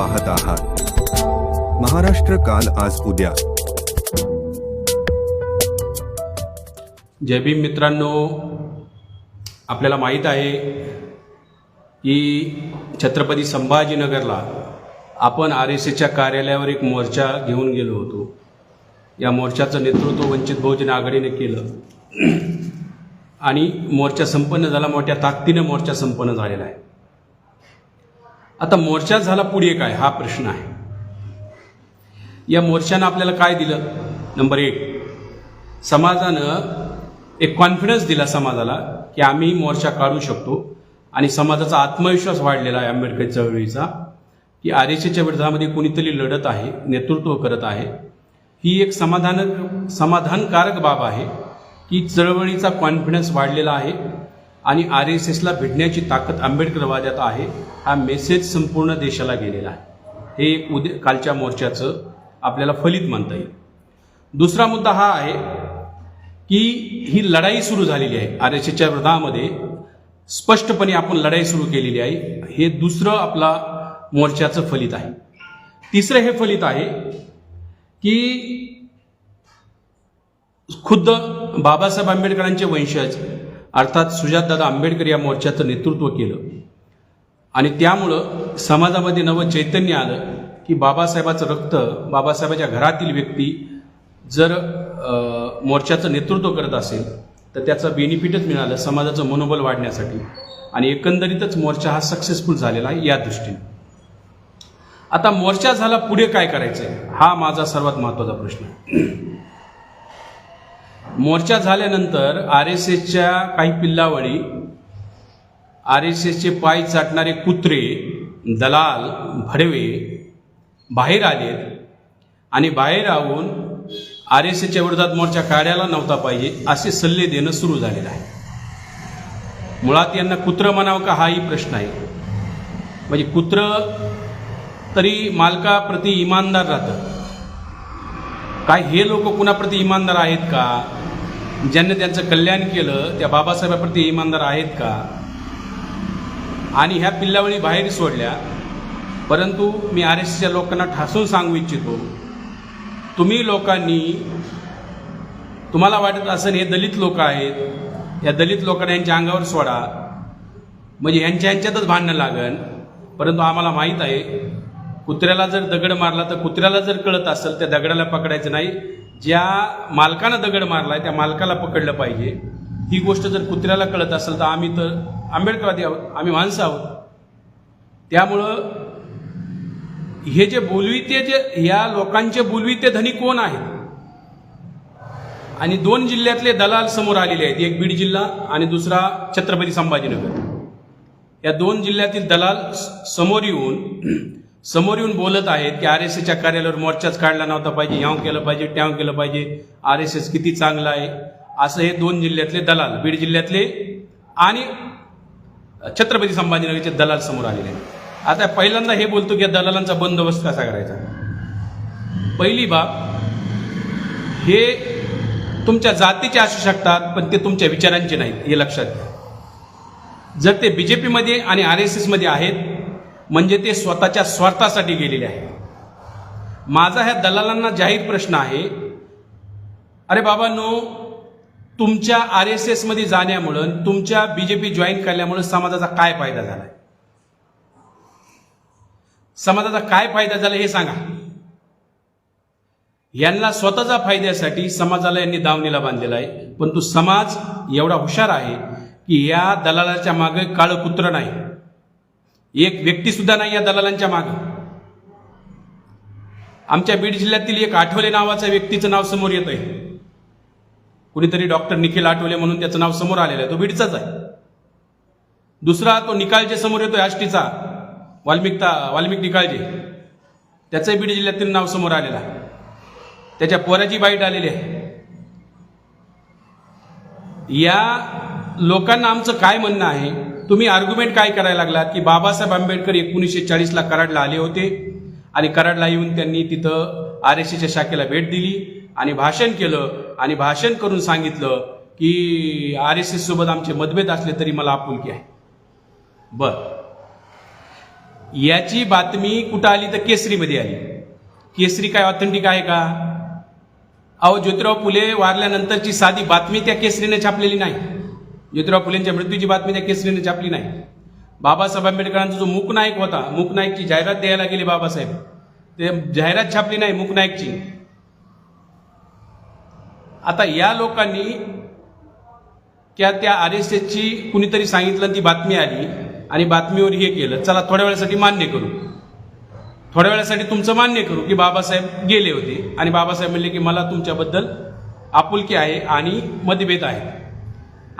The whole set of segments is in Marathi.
पाहत आहात. महाराष्ट्र काल आज उद्या. जय भीम मित्रांनो आपल्याला माहीत आहे की छत्रपती संभाजीनगरला आपण आर एस एच्या कार्यालयावर एक मोर्चा घेऊन गेलो होतो. या मोर्चाचं नेतृत्व वंचित बहुजन आघाडीने केलं. आणि मोर्चा संपन्न झाला मोठ्या ताकदीनं मोर्चा संपन्न झालेला आहे. आता मोर्चा झाला पुढे काय? हा प्रश्न आहे. या मोर्चानं आपल्याला काय दिलं? नंबर एक समाजानं एक कॉन्फिडन्स दिला समाजाला की आम्ही मोर्चा काढू शकतो आणि समाजाचा आत्मविश्वास वाढलेला आहे आंबेडकर चळवळीचा की आर एस एच्या विरोधामध्ये कोणीतरी लढत आहे नेतृत्व करत आहे. ही एक समाधान समाधानकारक बाब आहे की चळवळीचा कॉन्फिडन्स वाढलेला आहे. आणि आर एस एसला भिडण्याची ताकद आंबेडकरवाद्यात आहे हा मेसेज संपूर्ण देशाला गेलेला आहे. हे उद्या कालच्या मोर्चाचं आपल्याला फलित म्हणता येईल. दुसरा मुद्दा हा आहे की ही लढाई सुरू झालेली आहे. आर एस एसच्या विरोधामध्ये स्पष्टपणे आपण लढाई सुरू केलेली आहे. हे दुसरं आपला मोर्चाचं फलित आहे. तिसरं हे फलित आहे की खुद्द बाबासाहेब आंबेडकरांचे वंशज अर्थात सुजातदादा आंबेडकर या मोर्चाचं नेतृत्व केलं. आणि त्यामुळं समाजामध्ये नवं चैतन्य आलं की बाबासाहेबाचं रक्त बाबासाहेबाच्या घरातील व्यक्ती जर मोर्चाचं नेतृत्व करत असेल तर त्याचं बेनिफिटच मिळालं समाजाचं मनोबल वाढण्यासाठी. आणि एकंदरीतच मोर्चा हा सक्सेसफुल झालेला आहे या दृष्टीने. आता मोर्चा झाला पुढे काय करायचं आहे हा माझा सर्वात महत्त्वाचा प्रश्न आहे. मोर्चा झाल्यानंतर आर एस एसच्या काही पिल्लावळी आर एस एसचे पाय चाटणारे कुत्रे दलाल भडवे बाहेर आले आणि बाहेर राहून आर एस एसच्या विरोधात मोर्चा काढायला नव्हता पाहिजे असे सल्ले देणं सुरू झालेलं आहे. मुळात यांना कुत्रं म्हणावं का हाही प्रश्न आहे. म्हणजे कुत्रं तरी मालकाप्रती इमानदार राहतं काय हे लोक कुणाप्रती इमानदार आहेत का? ज्यांनी त्यांचं कल्याण केलं त्या बाबासाहेबाप्रती इमानदार आहेत का? आणि ह्या पिल्लावळी बाहेर सोडल्या. परंतु मी आर एस एसच्या लोकांना ठासून सांगू इच्छितो तुम्ही लोकांनी तुम्हाला वाटत असेल हे दलित लोक आहेत या दलित लोकांना यांच्या अंगावर सोडा. म्हणजे यांच्या यांच्यातच भांडणं लागन. परंतु आम्हाला माहीत आहे कुत्र्याला जर दगड मारला तर कुत्र्याला जर कळत असेल त्या दगडाला पकडायचं नाही. ज्या मालकानं दगड मारलाय त्या मालकाला पकडलं पाहिजे. ही गोष्ट जर कुत्र्याला कळत असेल तर आम्ही तर आंबेडकरवादी आहोत आम्ही माणसं आहोत. त्यामुळं हे जे बोलविते जे या लोकांचे बोलविते धनी कोण आहेत? आणि दोन जिल्ह्यातले दलाल समोर आलेले आहेत एक बीड जिल्हा आणि दुसरा छत्रपती संभाजीनगर. या दोन जिल्ह्यातील दलाल समोर येऊन समोर येऊन बोलत आहेत की आर एस एसच्या कार्यालयावर मोर्चाच काढला नव्हता पाहिजे ह्याव केलं पाहिजे ट्याव केलं पाहिजे. आर एस एस किती चांगला आहे? असं हे दोन जिल्ह्यातले दलाल बीड जिल्ह्यातले आणि छत्रपती संभाजीनगरचे दलाल समोर आलेले आहेत. आता पहिल्यांदा हे बोलतो की या दलालांचा बंदोबस्त कसा करायचा? पहिली बाब हे तुमच्या जातीचे असू शकतात पण ते तुमच्या विचारांचे नाहीत हे लक्षात घ्या. जर ते बीजेपीमध्ये आणि आर एस एसमध्ये आहेत म्हणजे ते स्वतःच्या स्वार्थासाठी गेलेले आहे. माझा ह्या दलालांना जाहीर प्रश्न आहे. अरे बाबांनो तुमच्या आर एस एसमध्ये जाण्यामुळं तुमच्या बीजेपी जॉईन केल्यामुळं समाजाचा काय फायदा झाला समाजाचा काय फायदा झाला हे सांगा. यांना स्वतःच्या फायद्यासाठी समाजाला यांनी दावणीला बांधलेला आहे. पण तो समाज एवढा हुशार आहे की या दलालाच्या मागे काळं कुत्र नाही. एक व्यक्ती सुद्धा नाही या दलालांच्या मागे. आमच्या बीड जिल्ह्यातील एक आठवले नावाच्या व्यक्तीचं नाव समोर येत आहे कुणीतरी डॉक्टर निखिल आठवले म्हणून त्याचं नाव समोर आलेलं आहे. तो बीडचाच आहे. दुसरा तो निकालजे समोर येतोय आष्टीचा वाल्मिकता वाल्मिक निकालजे त्याचंही बीड जिल्ह्यातील नाव समोर आलेलं आहे. त्याच्या पोराची बाईट आलेली आहे. या लोकांना आमचं काय म्हणणं आहे? तुम्ही आर्ग्युमेंट काय करायला लागलात? की बाबासाहेब आंबेडकर एकोणीसशे चाळीसला कराडला आले होते आणि कराडला येऊन त्यांनी तिथं आर एस एच्या शाखेला भेट दिली आणि भाषण केलं आणि भाषण करून सांगितलं की आर एस एस सोबत आमचे मतभेद असले तरी मला आपुलकी आहे. बर. याची बातमी कुठं आली तर केसरीमध्ये आली. केसरी काय ऑथेंटिक आहे का? अहो ज्योतिराव फुले वारल्यानंतरची साधी बातमी त्या केसरीने छापलेली नाही. ज्योतिराव फुलेंच्या मृत्यूची बातमी त्या केसरीने छापली नाही. बाबासाहेब आंबेडकरांचा जो मूकनायक होता मूकनायकची जाहिरात द्यायला गेले बाबासाहेब. ते जाहिरात छापली नाही मुकनायकची. आता या लोकांनी त्या त्या आर एस एसची कुणीतरी सांगितलं ती बातमी आली आणि बातमीवर हे केलं. चला थोड्या वेळासाठी मान्य करू. थोड्या वेळासाठी तुमचं मान्य करू की बाबासाहेब गेले होते आणि बाबासाहेब म्हणले की मला तुमच्याबद्दल आपुलकी आहे आणि मतभेद आहे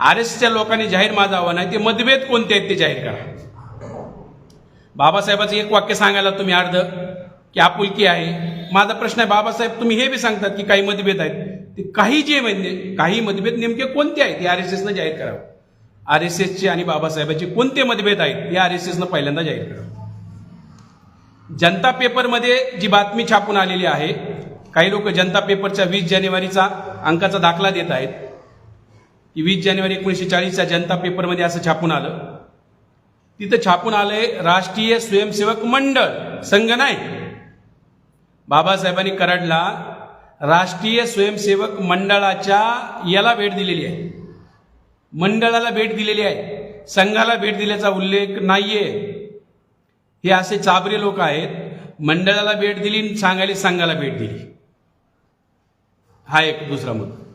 आर एस एसच्या लोकांनी जाहीर माझं आव्हान आहे ते मतभेद कोणते आहेत ते जाहीर करा. बाबासाहेबाचं एक वाक्य सांगायला तुम्ही अर्ध की आपुलकी आहे. माझा प्रश्न आहे बाबासाहेब तुम्ही हे बी सांगतात की काही मतभेद आहेत. ते काही जे म्हणजे काही मतभेद नेमके कोणते आहेत हे आर एस एसनं जाहीर करावं. आर एस एसचे आणि बाबासाहेबांचे कोणते मतभेद आहेत हे आर एस एसनं पहिल्यांदा जाहीर करावं. जनता पेपरमध्ये जी बातमी छापून आलेली आहे काही लोक जनता पेपरच्या वीस जानेवारीचा अंकाचा दाखला देत आहेत. की वीस जानेवारी एकोणीसशे चाळीसच्या जनता पेपरमध्ये असं छापून आलं. तिथं छापून आलंय राष्ट्रीय स्वयंसेवक मंडळ संघ नाही. बाबासाहेबांनी कराडला राष्ट्रीय स्वयंसेवक मंडळाच्या याला भेट दिलेली आहे. मंडळाला भेट दिलेली आहे. संघाला भेट दिल्याचा उल्लेख नाहीये. हे असे चाबरे लोक आहेत. मंडळाला भेट दिली आणि सांगायला संघाला भेट दिली. हा एक दुसरा मुद्दा.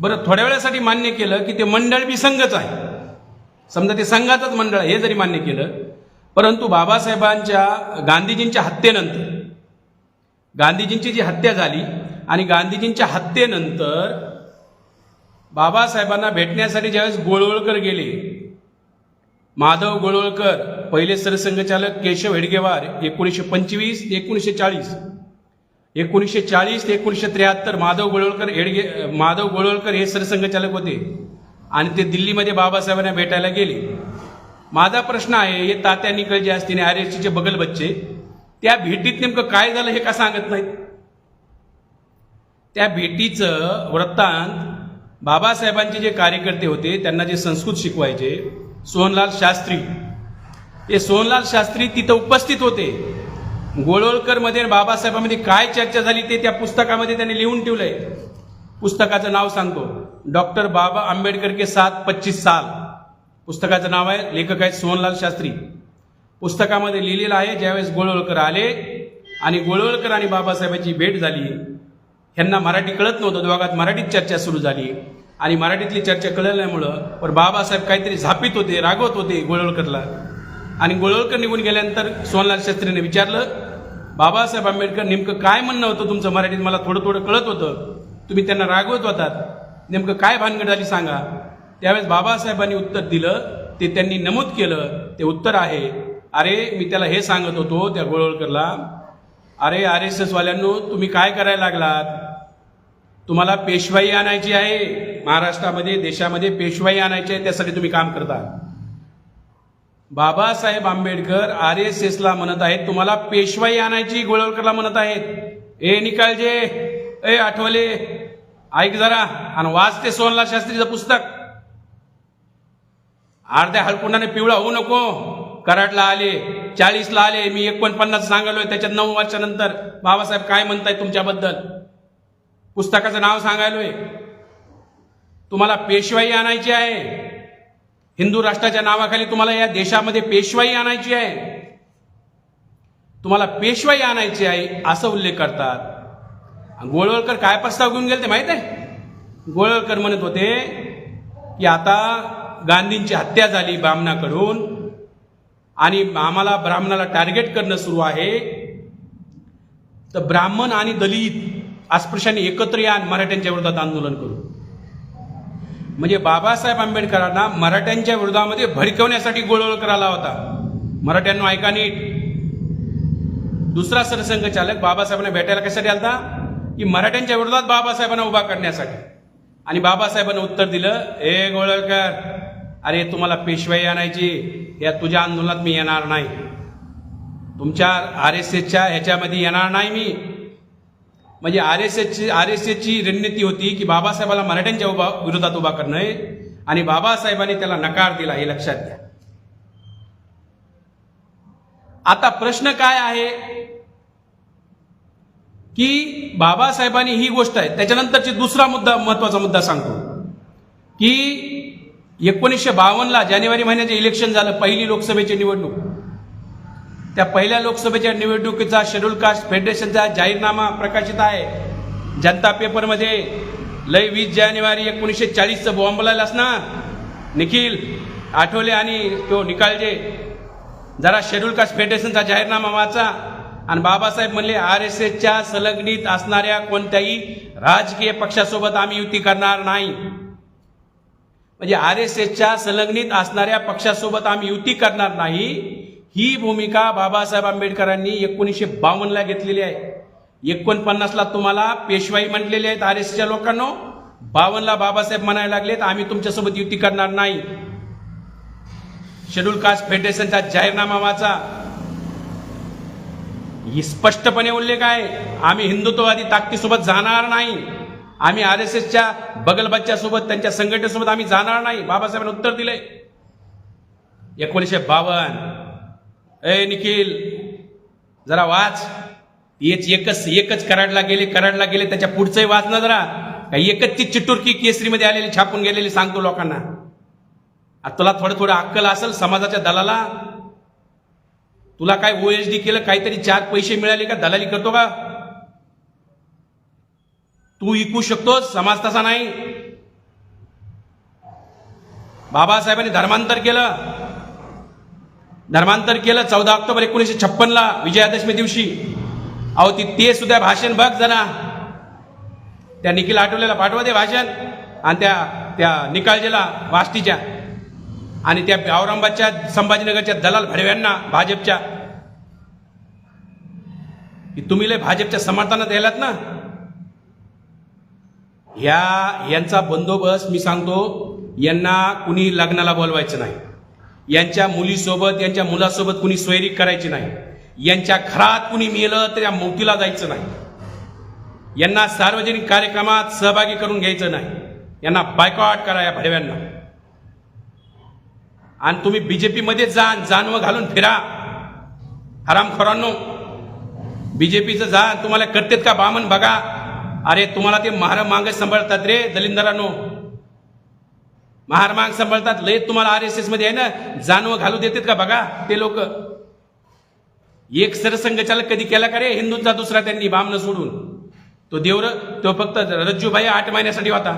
बरं थोड्या वेळासाठी मान्य केलं की ते मंडळ बी संघच आहे. समजा ते संघाचंच मंडळ आहे, हे जरी मान्य केलं परंतु बाबासाहेबांच्या गांधीजींच्या हत्येनंतर गांधीजींची जी हत्या झाली आणि गांधीजींच्या हत्येनंतर बाबासाहेबांना भेटण्यासाठी ज्यावेळेस गोळवळकर गेले माधव गोळवळकर पहिले सरसंघचालक केशव हेडगेवार एकोणीसशे पंचवीस एकोणीसशे चाळीस एकोणीसशे चाळीस ते एकोणीसशे त्र्याहत्तर माधव गोळवळकर हेडगे माधव गोळवळकर हे सरसंघचालक होते. आणि ते दिल्लीमध्ये बाबासाहेबांना भेटायला गेले. माझा प्रश्न आहे हे तात्या निकळ जे असतील आर एस चे बगल बच्चे त्या भेटीत नेमकं काय झालं हे का सांगत नाहीत? त्या भेटीचं वृत्तांत बाबासाहेबांचे जे कार्यकर्ते होते त्यांना जे संस्कृत शिकवायचे सोहनलाल शास्त्री. हे सोहनलाल शास्त्री तिथं उपस्थित होते. गोळवळकरमध्ये बाबासाहेबांमध्ये काय चर्चा झाली ते त्या पुस्तकामध्ये त्यांनी लिहून ठेवलंय. पुस्तकाचं नाव सांगतो. डॉक्टर बाबा आंबेडकर के सात पच्चीस साल. पुस्तकाचं नाव आहे लेखक आहेत सोहनलाल शास्त्री. पुस्तकामध्ये लिहिलेलं आहे ज्यावेळेस गोळवळकर आले आणि गोळवळकर आणि बाबासाहेबांची भेट झाली ह्यांना मराठी कळत नव्हतं. दोघात मराठीत चर्चा सुरू झाली आणि मराठीतली चर्चा कळल्यामुळं पण बाबासाहेब काहीतरी झापित होते रागवत होते गोळवळकरला आणि गोळवळकर निघून गेल्यानंतर सोनलाल शास्त्रीने विचारलं बाबासाहेब आंबेडकर नेमकं काय म्हणणं होतं तुमचं मराठीत? मला थोडं थोडं कळत होतं. तुम्ही त्यांना रागवत होतात. नेमकं काय भानगड झाली सांगा. त्यावेळेस बाबासाहेबांनी उत्तर दिलं ते त्यांनी नमूद केलं. ते उत्तर आहे. अरे मी त्याला हे सांगत होतो त्या गोळवळकरला अरे आर एस एसवाल्यांनो तुम्ही काय करायला लागलात? तुम्हाला पेशवाई आणायची आहे. महाराष्ट्रामध्ये देशामध्ये पेशवाई आणायची आहे त्यासाठी तुम्ही काम करता. बाबासाहेब आंबेडकर आर एस एसला म्हणत आहेत तुम्हाला पेशवाई आणायची गोळवळकरला म्हणत आहेत. ए निकालजे. ए आठवले. ऐक जरा आणि वाच ते शास्त्रीचं पुस्तक. अर्ध्या हळकुंडाने पिवळा होऊ नको. कराडला आले चाळीसला आले. मी एकोणपन्नास सांगालोय त्याच्यात नऊ वर्षानंतर. बाबासाहेब काय म्हणताय तुमच्याबद्दल? पुस्तकाचं नाव सांगायलोय. तुम्हाला पेशवाई आणायची आहे. हिंदू राष्ट्राच्या नावाखाली तुम्हाला या देशामध्ये पेशवाई आणायची आहे. तुम्हाला पेशवाई आणायची आहे असं उल्लेख करतात. गोळवळकर काय प्रस्ताव घेऊन गेले ते माहीत आहे? गोळवळकर म्हणत होते की आता गांधींची हत्या झाली ब्राह्मणाकडून आणि आम्हाला ब्राह्मणाला टार्गेट करणं सुरू आहे. तर ब्राह्मण आणि दलित अस्पृश्याने एकत्र या मराठ्यांच्या विरोधात आंदोलन करू. म्हणजे बाबासाहेब आंबेडकरांना मराठ्यांच्या विरोधामध्ये भडकवण्यासाठी गोळवळकर आला होता. मराठ्यांना ऐका नीट. दुसरा सरसंघचालक बाबासाहेबांना भेटायला कशासाठी आलता? की मराठ्यांच्या विरोधात बाबासाहेबांना उभा करण्यासाठी. आणि बाबासाहेबांना उत्तर दिलं ए गोळवळकर अरे तुम्हाला पेशवाई आणायची या तुझ्या आंदोलनात मी येणार नाही. तुमच्या आर एस एसच्या ह्याच्यामध्ये येणार नाही मी. म्हणजे आर एस एसची आर एस एसची रणनीती होती की बाबासाहेबाला मराठ्यांच्या उभा विरोधात उभा करणे आणि बाबासाहेबांनी त्याला नकार दिला हे लक्षात घ्या. आता प्रश्न काय आहे? की बाबासाहेबांनी ही गोष्ट आहे त्याच्यानंतरची दुसरा मुद्दा महत्त्वाचा मुद्दा सांगतो. की एकोणीसशे बावन्नला जानेवारी महिन्याचे इलेक्शन झालं पहिली लोकसभेची निवडणूक. त्या पहिल्या लोकसभेच्या निवडणुकीचा शेड्यूल कास्ट फेडरेशनचा जाहीरनामा प्रकाशित आहे. जनता पेपरमध्ये लय वीस जानेवारी एकोणीसशे चाळीसचं बॉम्बलायलाच ना निखिल आठवले आणि तो निकालजे. जरा शेड्यूल कास्ट फेडरेशनचा जाहीरनामा वाचा. आणि बाबासाहेब म्हणले आर एस एसच्या संलग्नित असणाऱ्या कोणत्याही राजकीय पक्षासोबत आम्ही युती करणार नाही. म्हणजे आर एस एसच्या संलग्नित असणाऱ्या पक्षासोबत आम्ही युती करणार नाही. ही भूमिका बाबासाहेब आंबेडकरांनी एकोणीसशे बावन्नला घेतलेली आहे. एकोणपन्नासला तुम्हाला पेशवाई म्हटलेली आहेत आर एस एसच्या लोकांनो. बावन्नला बाबासाहेब म्हणायला लागलेत आम्ही तुमच्यासोबत युती करणार नाही. शेड्यूल कास्ट फेडरेशनचा जाहीरनामा वाचा. ही स्पष्टपणे उल्लेख आहे आम्ही हिंदुत्ववादी ताकदीसोबत जाणार नाही. आम्ही आर एस एसच्या बगलबच्च्यासोबत त्यांच्या संघटनेसोबत आम्ही जाणार नाही. बाबासाहेबांनी उत्तर दिले एकोणीसशे बावन्न. ए निखिल जरा वाच. हेच एकच एकच कराडला गेले कराडला गेले त्याच्या पुढचंही वाच ना जरा. काही एकच ती चिटुरकी केसरीमध्ये आलेली छापून गेलेली सांगतो लोकांना. आता तुला थोडं थोडं अक्कल असेल समाजाच्या दलाला? तुला काय ओ एच डी केलं काहीतरी चार पैसे मिळाले का? दलाली करतो का? तू ऐकू शकतोस समाज तसा नाही. बाबासाहेबांनी धर्मांतर केलं. धर्मांतर केलं चौदा ऑक्टोबर एकोणीसशे छप्पनला विजयादशमी दिवशी. अहो ती ते सुद्धा भाषण बघ जरा. त्या निखिल आठवलेला पाठवा दे भाषण. आणि त्या त्या निकालजेला वाष्टीच्या. आणि त्या औरंगाबादच्या संभाजीनगरच्या दलाल भडव्यांना भाजपच्या. की तुम्ही लय भाजपच्या समर्थनात द्यायलात ना? ह्या यांचा बंदोबस्त मी सांगतो यांना कुणी लग्नाला बोलवायचं नाही. यांच्या मुलीसोबत यांच्या मुलासोबत कुणी सोयरी करायची नाही. यांच्या घरात कुणी मेलं तर या मोतीला जायचं नाही. यांना सार्वजनिक कार्यक्रमात सहभागी करून घ्यायचं नाही. यांना बायकॉट करा या भडव्यांना. आणि तुम्ही बीजेपीमध्ये जा जानवं घालून फिरा. हरामखोरांनो बीजेपीचं जा. तुम्हाला करतेत का बामन बघा. अरे तुम्हाला ते महार मांग सांभाळतात रे दलिंदरांनो. महारमांग सांभाळतात. लय तुम्हाला आर एस एसमध्ये आहे ना जानवं घालू देतात का बघा ते लोक. एक सरसंघचालक कधी केला का रे हिंदूंचा दुसरा त्यांनी बामनं सोडून. तो देवर तो फक्त रज्जूभाई आठ महिन्यासाठी होता.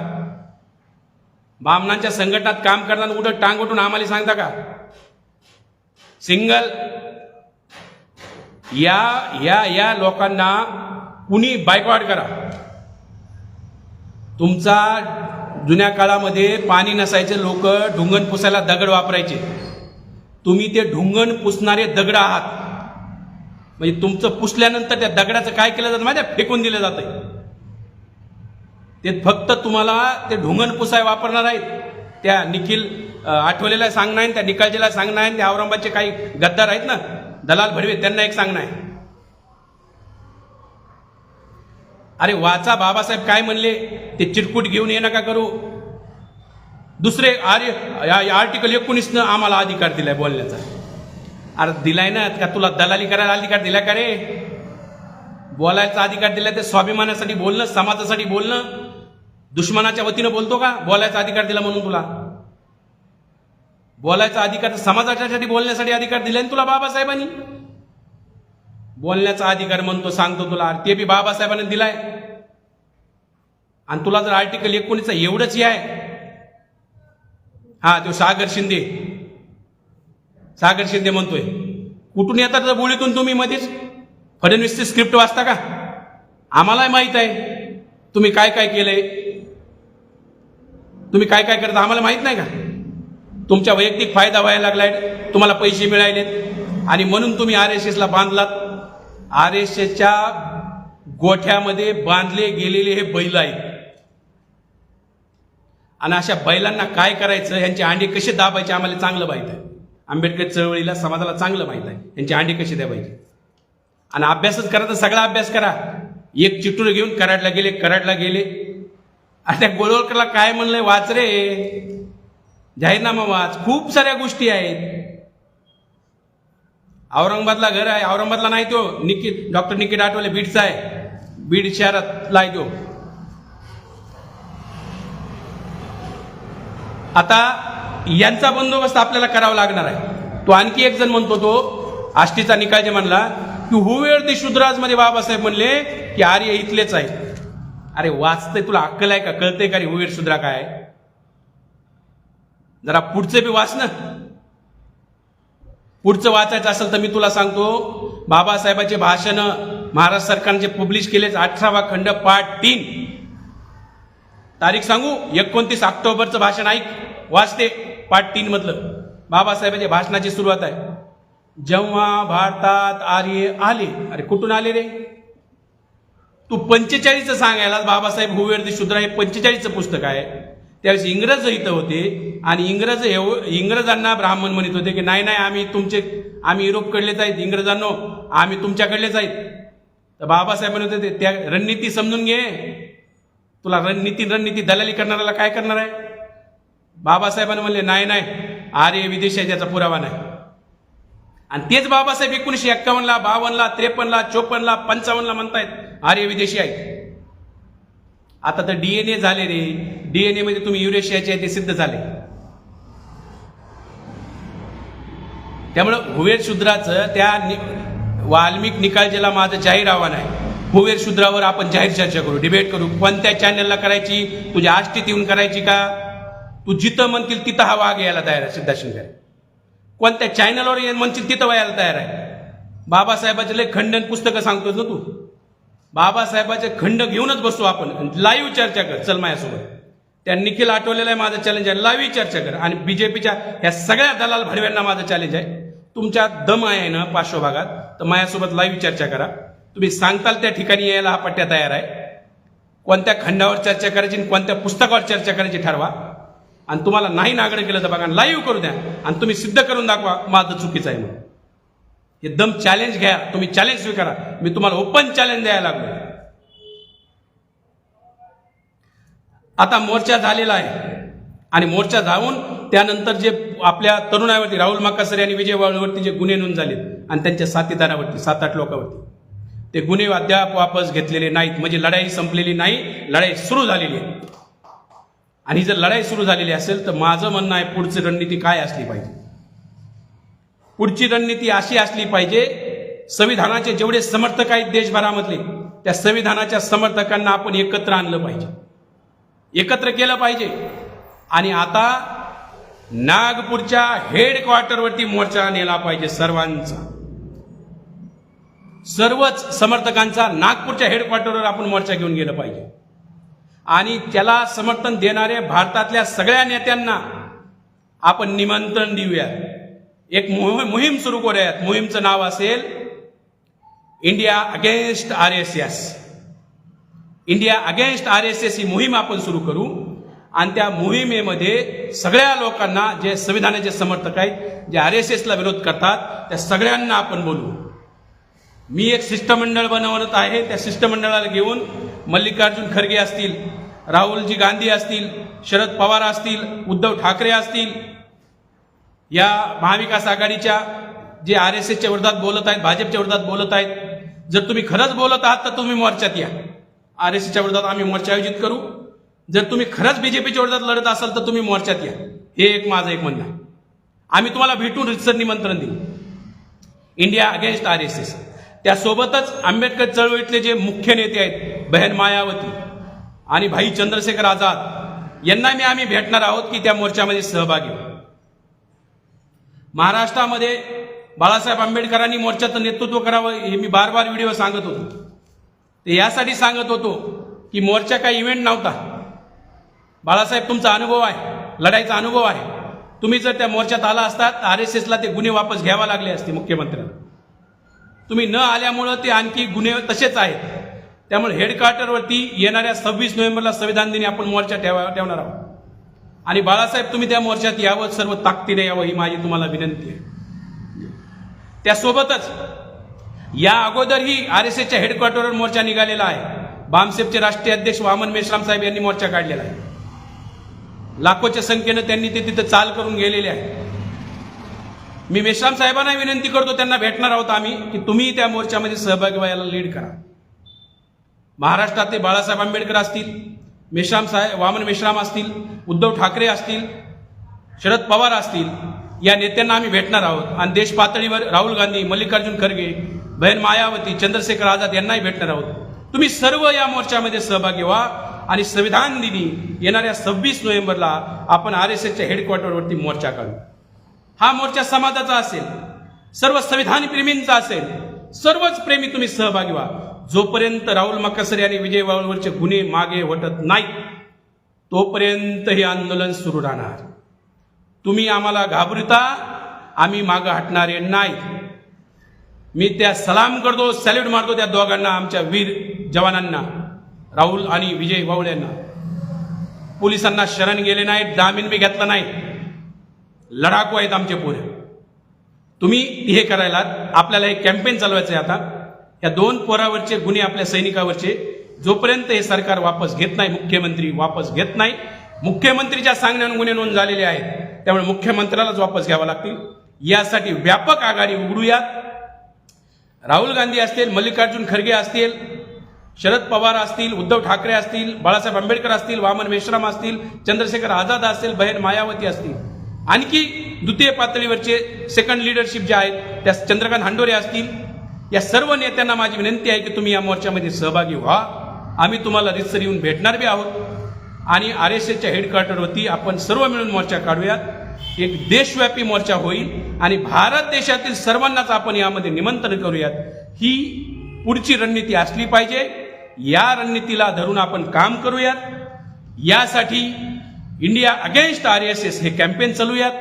बामणांच्या संघटनात काम करताना उडत टांग उठून आम्हाला सांगता का? सिंगल. या या या लोकांना कुणी बायकॉट करा? तुमचा जुन्या काळामध्ये पाणी नसायचे लोक ढुंगण पुसायला दगड वापरायचे. तुम्ही ते ढुंगण पुसणारे दगड आहात. म्हणजे तुमचं पुसल्यानंतर त्या दगडाचं काय केलं जातं माहिती फेकून दिलं जातं ते फक्त तुम्हाला ते ढुंगण पुसाय वापरणार आहेत. त्या निखिल आठवलेला सांगणार आहे त्या निकालजीला सांगणार आहे त्या औरंगाबादचे काही गद्दार आहेत ना? दलाल भडवे त्यांना एक सांगणं आहे. अरे वाचा बाबासाहेब काय म्हणले? ते चिटकुट घेऊन ये नका करू. दुसरे आर्य आर्टिकल एकोणीसनं आम्हाला अधिकार दिलाय बोलण्याचा. अरे दिलाय ना का तुला दलाली करायला अधिकार दिला का रे? बोलायचा अधिकार दिला ते स्वाभिमानासाठी बोलणं समाजासाठी बोलणं. दुश्मनाच्या वतीनं बोलतो का? बोलायचा अधिकार दिला म्हणून तुला. बोलायचा अधिकार समाजाच्यासाठी बोलण्यासाठी अधिकार दिलाय ना तुला बाबासाहेबांनी. बोलण्याचा अधिकार म्हणतो सांगतो तुला. ते बी बाबासाहेबांनी दिलाय. आणि तुला जर आर्टिकल एकोणीसचा एवढंच आहे. हा तो सागर शिंदे. सागर शिंदे म्हणतोय कुठून येतात तर बोलीतून तुम्ही मध्येच फडणवीसची स्क्रिप्ट वाचता का? आम्हालाही माहीत आहे. तुम्ही काय काय केलंय? तुम्ही काय काय करता? आम्हाला माहीत नाही का? तुमच्या वैयक्तिक फायदा व्हायला लागलाय तुम्हाला पैसे मिळालेत आणि म्हणून तुम्ही आर एस एसला बांधलात. आर एस एसच्या गोठ्यामध्ये बांधले गेलेले हे बैल आहेत. आणि अशा बैलांना काय करायचं? यांचे अंडे कसे दाबायचे? आम्हाला चांगलं माहीत आहे. आंबेडकर चळवळीला समाजाला चांगलं माहीत आहे. यांचे अंडे कसे दाबायचे? आणि अभ्यासच करा तर सगळा अभ्यास करा. एक चिटूर घेऊन कराडला गेले कराडला गेले. आणि त्या गोळवळकरला काय म्हणलंय? वाच रे. जाहीरनामा वाच. खूप साऱ्या गोष्टी आहेत. औरंगाबादला घर आहे. औरंगाबादला नाही तो. निकित डॉक्टर निकित आठवले बीडचा आहे. बीड शहरातला आहे तो. आता यांचा बंदोबस्त आपल्याला करावा लागणार आहे. तो आणखी एक जण म्हणतो तो आष्टीचा निकाल जे म्हणला की हुवेळ ते शुद्राजमध्ये बाबासाहेब म्हणले की आर्य इथलेच आहे. अरे वाचतंय तुला अक्कल आहे का? कळतंय का रे हुवेळ शुद्रा काय आहे? जरा पुढचं बी वाच ना. पुढचं वाचायचं असेल तर मी तुला सांगतो बाबासाहेबांचे भाषण महाराष्ट्र सरकारने पब्लिश केलेच अठरावा खंड पाठ तीन. तारीख सांगू? एकोणतीस ऑक्टोबरचं भाषण ऐक वाचते. पाठ तीन मधलं. बाबासाहेबांच्या भाषणाची सुरुवात आहे. जेव्हा भारतात आर्य आले अरे कुठून आले रे? तू पंचेचाळीसचं सांगायला बाबासाहेब हुवेर शुद्रा हे पंचेचाळीसचं पुस्तक आहे. त्यावेळेस इंग्रज इथं होते. आणि इंग्रज एव- इंग्रजांना ब्राह्मण म्हणत होते की नाही नाही आम्ही तुमचे आम्ही युरोपकडलेच आहेत इंग्रजांनो आम्ही तुमच्याकडलेच आहेत. तर बाबासाहेब म्हणत होते त्या रणनीती समजून घे. तुला रणनीती रणनीती दलाली करणाऱ्याला काय करणार आहे? बाबासाहेबांनी म्हणले नाही नाही आर्य विदेशी आहे त्याचा पुरावा नाही. आणि तेच बाबासाहेब एकोणीसशे एक्कावन्नला बावन्नला त्रेपन्नला चोपन्नला पंचावन्नला म्हणतायत आर्य विदेशी आहेत. आता तर डीएनए झाले रे. डीएनए मध्ये म्हणजे तुम्ही युरेशियाचे आहे ते सिद्ध झाले. त्यामुळं हुवेर शूद्राचं त्या नि- वाल्मिक ज्याला माझं जाहीर आव्हान आहे हुवेर शूद्रावर आपण जाहीर चर्चा करू डिबेट करू. कोणत्या चॅनलला करायची? तुझ्या आष्टीत येऊन करायची का? तू जिथं म्हणतील तिथं हा वाघ यायला तयार आहे सिद्धा शिंदे कोणत्या चॅनलवर ये- म्हणतील तिथं व्हायला तयार आहे? बाबासाहेबाचे लय खंडन पुस्तकं सांगतोस ना तू? बाबासाहेबाचे खंड घेऊनच बसू आपण. लाईव्ह चर्चा कर चल माझ्यासोबत. त्या निखिल आठवलेलं आहे माझं चॅलेंज आहे. लाईव्ह चर्चा कर. आणि बीजेपीच्या ह्या सगळ्या दलाल भडव्यांना माझं चॅलेंज आहे. तुमच्या दम आहे ना पार्श्वभागात? तर माझ्यासोबत लाईव्ह चर्चा करा. तुम्ही सांगताल त्या ठिकाणी यायला हा पट्ट्या तयार आहे. कोणत्या खंडावर चर्चा करायची आणि कोणत्या पुस्तकावर चर्चा करायची ठरवा. आणि तुम्हाला नाही नागडं केलं तर बघा लाईव्ह करू द्या. आणि तुम्ही सिद्ध करून दाखवा माझं चुकीचं आहे म्हणून. एकदम चॅलेंज घ्या. तुम्ही चॅलेंज स्वीकारा. मी तुम्हाला ओपन चॅलेंज द्यायला लागलो आता मोर्चा झालेला आहे. आणि मोर्चा जाऊन त्यानंतर जे आपल्या तरुणावरती राहुल माकासरे आणि विजय वाळूवरती जे गुन्हे नोंद झालेत आणि त्यांच्या साथीदारावरती सात आठ लोकांवरती. ते गुन्हे अद्याप वापस घेतलेले नाहीत. म्हणजे लढाई संपलेली नाही लढाई सुरू झालेली आहे. आणि जर लढाई सुरू झालेली असेल तर माझं म्हणणं आहे पुढची रणनीती काय असली पाहिजे? पुढची रणनीती अशी असली पाहिजे संविधानाचे जेवढे समर्थक आहेत देशभरामधले त्या संविधानाच्या समर्थकांना आपण एकत्र आणलं पाहिजे. एकत्र केलं पाहिजे. आणि आता नागपूरच्या हेडक्वार्टरवरती मोर्चा नेला पाहिजे सर्वांचा. सर्वच समर्थकांचा नागपूरच्या हेडक्वार्टरवर आपण मोर्चा घेऊन गेलं पाहिजे. आणि त्याला समर्थन देणाऱ्या भारतातल्या सगळ्या नेत्यांना आपण निमंत्रण देऊया. एक मोह- मोहीम सुरू करूयात मोहीमचं नाव असेल India against R S S India against R S S ही मोहीम आपण सुरू करू. आणि त्या मोहिमेमध्ये सगळ्या लोकांना जे संविधानाचे समर्थक आहेत जे आर एस एसला विरोध करतात त्या सगळ्यांना आपण बोलू मी एक शिष्टमंडळ बनवत आहे. त्या शिष्टमंडळाला घेऊन मल्लिकार्जुन खरगे असतील राहुलजी गांधी असतील शरद पवार असतील उद्धव ठाकरे असतील या महाविकास आघाडीच्या जे आर एस एसच्या विरोधात बोलत आहेत भाजपच्या विरोधात बोलत आहेत जर तुम्ही खरंच बोलत आहात तर तुम्ही मोर्चात या. आर एस एसच्या विरोधात आम्ही मोर्चा आयोजित करू. जर तुम्ही खरंच बीजेपीच्या विरोधात लढत असाल तर तुम्ही मोर्चात या. हे एक माझं एक म्हणणं आहे. आम्ही तुम्हाला भेटून रितसर निमंत्रण देऊ. India against R S S. त्यासोबतच आंबेडकर चळवळीतले जे मुख्य नेते आहेत बहन मायावती आणि भाई चंद्रशेखर आझाद यांना मी आम्ही भेटणार आहोत की त्या मोर्चामध्ये सहभागी व्हा महाराष्ट्रामध्ये बाळासाहेब आंबेडकरांनी मोर्चाचं नेतृत्व करावं हे मी बार बार व्हिडिओ सांगत होतो. ते यासाठी सांगत होतो की मोर्चा काही इव्हेंट नव्हता. बाळासाहेब तुमचा अनुभव आहे लढाईचा अनुभव आहे. तुम्ही जर त्या मोर्चात आला असतात आर एस एसला ते गुन्हे वापस घ्यावा लागले असते मुख्यमंत्र्यांना. तुम्ही न आल्यामुळं ते आणखी गुन्हे तसेच आहेत. त्यामुळे हेडक्वार्टरवरती येणाऱ्या सव्वीस नोव्हेंबरला संविधान दिनी आपण मोर्चा ठेवा ठेवणार आहोत. आणि बाळासाहेब तुम्ही त्या मोर्चात यावं सर्व ताकदीने यावं ही माझी तुम्हाला विनंती आहे. त्यासोबतच या अगोदरही आर एस एसच्या हेडक्वार्टरवर मोर्चा निघालेला आहे. बामसेफचे राष्ट्रीय अध्यक्ष वामन मेश्राम साहेब यांनी मोर्चा काढलेला आहे. लाखोच्या संख्येनं त्यांनी ते तिथं चाल करून गेलेले आहे. मी मेश्राम साहेबांना विनंती करतो त्यांना भेटणार आहोत आम्ही की तुम्ही त्या मोर्चामध्ये सहभागी व्हायला लीड करा. महाराष्ट्रातले बाळासाहेब आंबेडकर असतील मेश्राम साहेब वामन मेश्राम असतील उद्धव ठाकरे असतील शरद पवार असतील या नेत्यांना आम्ही भेटणार आहोत. आणि देश पातळीवर राहुल गांधी मल्लिकार्जुन खरगे बहन मायावती चंद्रशेखर आझाद यांनाही भेटणार आहोत. तुम्ही सर्व या मोर्चामध्ये सहभागी व्हा आणि संविधान दिनी येणाऱ्या सव्वीस नोव्हेंबरला आपण आर एस एसच्या हेडक्वार्टरवरती मोर्चा काढू. हा मोर्चा समाजाचा असेल सर्व संविधान प्रेमींचा असेल सर्वच प्रेमी तुम्ही सहभागी व्हा. जोपर्यंत राहुल मकासरे आणि विजय वाळवरचे गुन्हे मागे हटत नाहीत तोपर्यंत हे आंदोलन सुरू राहणार. तुम्ही आम्हाला घाबरता आम्ही मागं हटणारे नाही मी त्या सलाम करतो सॅल्यूट मारतो त्या दोघांना आमच्या वीर जवानांना राहुल आणि विजय वावळ यांना पोलिसांना शरण गेले नाहीत जामीन बी घेतला नाही. लढाकू आहेत आमचे पोरे. तुम्ही हे करायला आपल्याला एक कॅम्पेन चालवायचं आहे आता. या दोन पोरावरचे गुन्हे आपल्या सैनिकावरचे. जोपर्यंत हे सरकार वापस घेत नाही मुख्यमंत्री वापस घेत नाही मुख्यमंत्रीच्या सांगण्याने गुन्हे नोंद झालेले आहेत त्यामुळे मुख्यमंत्र्यालाच वापस घ्यावं लागतील. यासाठी व्यापक आघाडी उघडूयात राहुल गांधी असतील मल्लिकार्जुन खरगे असतील शरद पवार असतील उद्धव ठाकरे असतील बाळासाहेब आंबेडकर असतील वामन मेश्राम असतील चंद्रशेखर आझाद असतील बहेन मायावती असतील. आणखी द्वितीय पातळीवरचे सेकंड लिडरशिप जे आहेत त्या चंद्रकांत हांडोरे असतील या सर्व नेत्यांना माझी विनंती आहे की तुम्ही या मोर्चामध्ये सहभागी व्हा. आम्ही तुम्हाला रितसर येऊन भेटणार बी आहोत. आणि आर एस एसच्या हेडक्वार्टरवरती आपण सर्व मिळून मोर्चा काढूयात. एक देशव्यापी मोर्चा होईल आणि भारत देशातील सर्वांनाच आपण यामध्ये निमंत्रण करूयात. ही पुढची रणनीती असली पाहिजे. या रणनीतीला धरून आपण काम करूयात. यासाठी India against R S S हे कॅम्पेन चालूयात.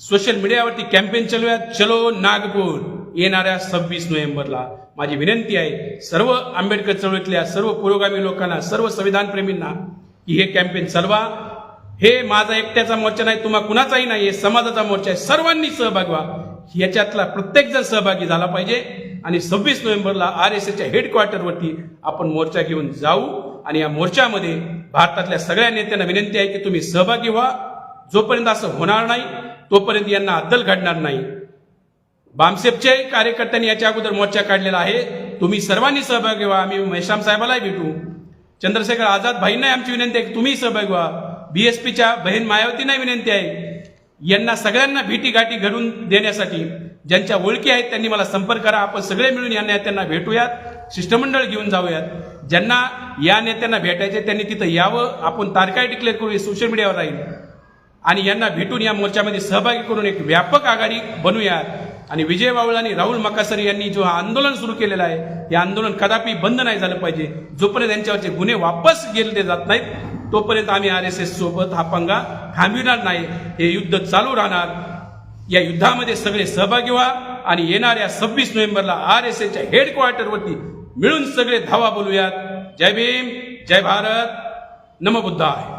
सोशल मीडियावरती कॅम्पेन चालूयात. चलो नागपूर. येणाऱ्या सव्वीस नोव्हेंबरला माझी विनंती आहे सर्व आंबेडकर चळवळीतल्या सर्व पुरोगामी लोकांना सर्व संविधान प्रेमींना की हे कॅम्पेन चालवा. हे माझा एकट्याचा मोर्चा नाही तुम्हा कुणाचाही नाही हे समाजाचा मोर्चा आहे. सर्वांनी सहभागी व्हा. याच्यातला प्रत्येक जण सहभागी झाला पाहिजे. आणि सव्वीस नोव्हेंबरला आर एस एच्या हेडक्वार्टरवरती आपण मोर्चा घेऊन जाऊ. आणि या मोर्चामध्ये भारतातल्या सगळ्या नेत्यांना विनंती आहे की तुम्ही सहभागी व्हा. जोपर्यंत असं होणार नाही तोपर्यंत यांना अद्दल घडणार नाही. बामसेपचे कार्यकर्त्यांनी याच्या अगोदर मोर्चा काढलेला आहे. तुम्ही सर्वांनी सहभागी व्हा. आम्ही मेश्राम साहेबालाही भेटू. चंद्रशेखर आझाद भाईंना आमची विनंती आहे की तुम्ही सहभागी व्हा. बीएसपीच्या बहीण मायावतींना विनंती आहे. यांना सगळ्यांना भेटी गाठी घडून देण्यासाठी ज्यांच्या ओळखी आहेत त्यांनी मला संपर्क करा. आपण सगळे मिळून या नेत्यांना भेटूयात. शिष्टमंडळ घेऊन जाऊयात. ज्यांना या नेत्यांना भेटायचे त्यांनी तिथं यावं. आपण तारखाही डिक्लेअर करू सोशल मीडियावर राहील. आणि यांना भेटून या मोर्चामध्ये सहभागी करून एक व्यापक आघाडी बनवूयात आणि विजय वावळ आणि राहुल मकासर यांनी जो आंदोलन सुरू केलेलं आहे हे आंदोलन कदापि बंद नाही झालं पाहिजे. जोपर्यंत यांच्यावरचे गुन्हे वापस गेले जात नाहीत तोपर्यंत आम्ही आर एस एस सोबत हा पंगा थांबविणार नाही. हे युद्ध चालू राहणार. या युद्धामध्ये सगळे सहभागी व्हा आणि येणाऱ्या सव्वीस नोव्हेंबरला आर एस एसच्या हेडक्वार्टरवरती मिळून सगळे धावा बोलूयात. जय भीम जय भारत. नम आहे